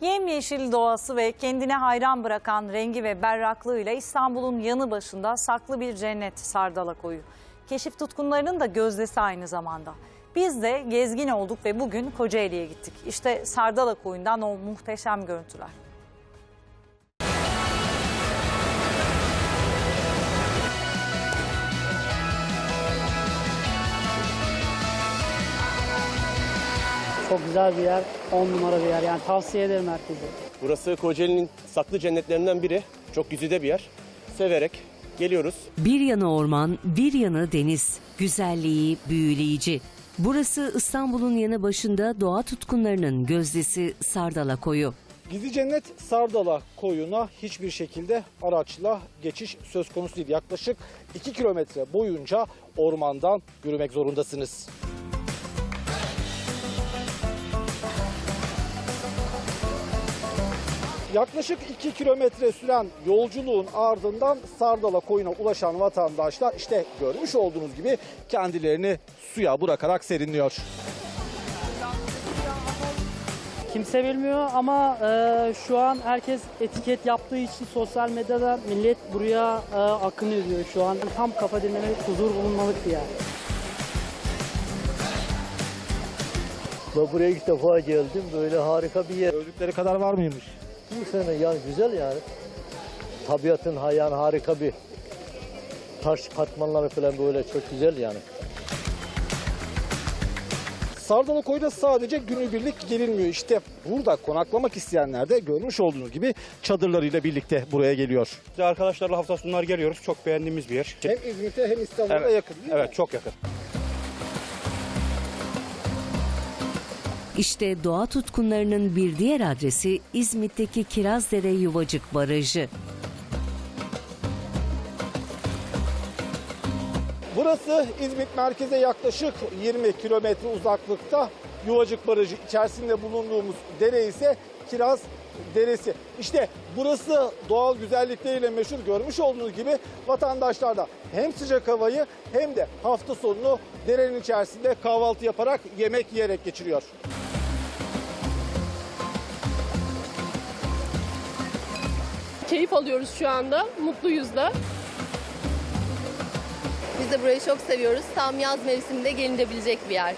Yemyeşil doğası ve kendine hayran bırakan rengi ve berraklığıyla İstanbul'un yanı başında saklı bir cennet Sardala Koyu. Keşif tutkunlarının da gözdesi aynı zamanda. Biz de gezgin olduk ve bugün Kocaeli'ye gittik. İşte Sardala Koyu'ndan o muhteşem görüntüler. Çok güzel bir yer, 10 numara bir yer. Yani tavsiye ederim herkese. Burası Kocaeli'nin saklı cennetlerinden biri. Çok güzide bir yer. Severek geliyoruz. Bir yanı orman, bir yanı deniz. Güzelliği büyüleyici. Burası İstanbul'un yanı başında doğa tutkunlarının gözdesi Sardala Koyu. Gizli Cennet Sardala koyuna hiçbir şekilde araçla geçiş söz konusu değil. Yaklaşık 2 kilometre boyunca ormandan yürümek zorundasınız. Yaklaşık 2 kilometre süren yolculuğun ardından Sardala koyuna ulaşan vatandaşlar işte görmüş olduğunuz gibi kendilerini suya bırakarak serinliyor. Kimse bilmiyor ama e, şu an herkes etiket yaptığı için sosyal medyada millet buraya e, akın ediyor şu an. Tam kafa dinlemek, huzur bulunmalık bir yer. Ben buraya ilk defa geldim. Böyle harika bir yer. Gördükleri kadar var mıymış? Bu sene yani güzel yani. Tabiatın yani harika bir taş katmanları falan böyle çok güzel yani. Sardala Koyu'da sadece günübirlik gelinmiyor. İşte burada konaklamak isteyenler de görmüş olduğunuz gibi çadırlarıyla birlikte buraya geliyor. Biz de arkadaşlarla hafta sonları geliyoruz. Çok beğendiğimiz bir yer. Hem İzmit'e hem İstanbul'a Evet. yakın değil mi? Evet çok yakın. İşte doğa tutkunlarının bir diğer adresi İzmit'teki Kirazdere Yuvacık Barajı. Burası İzmit merkeze yaklaşık 20 kilometre uzaklıkta. Yuvacık Barajı içerisinde bulunduğumuz dere ise Kiraz Deresi. İşte burası doğal güzellikleriyle meşhur görmüş olduğunuz gibi vatandaşlar da hem sıcak havayı hem de hafta sonunu derenin içerisinde kahvaltı yaparak yemek yiyerek geçiriyor. Keyif alıyoruz şu anda. Mutluyuz da. Biz de burayı çok seviyoruz. Tam yaz mevsiminde gelinebilecek bir yer.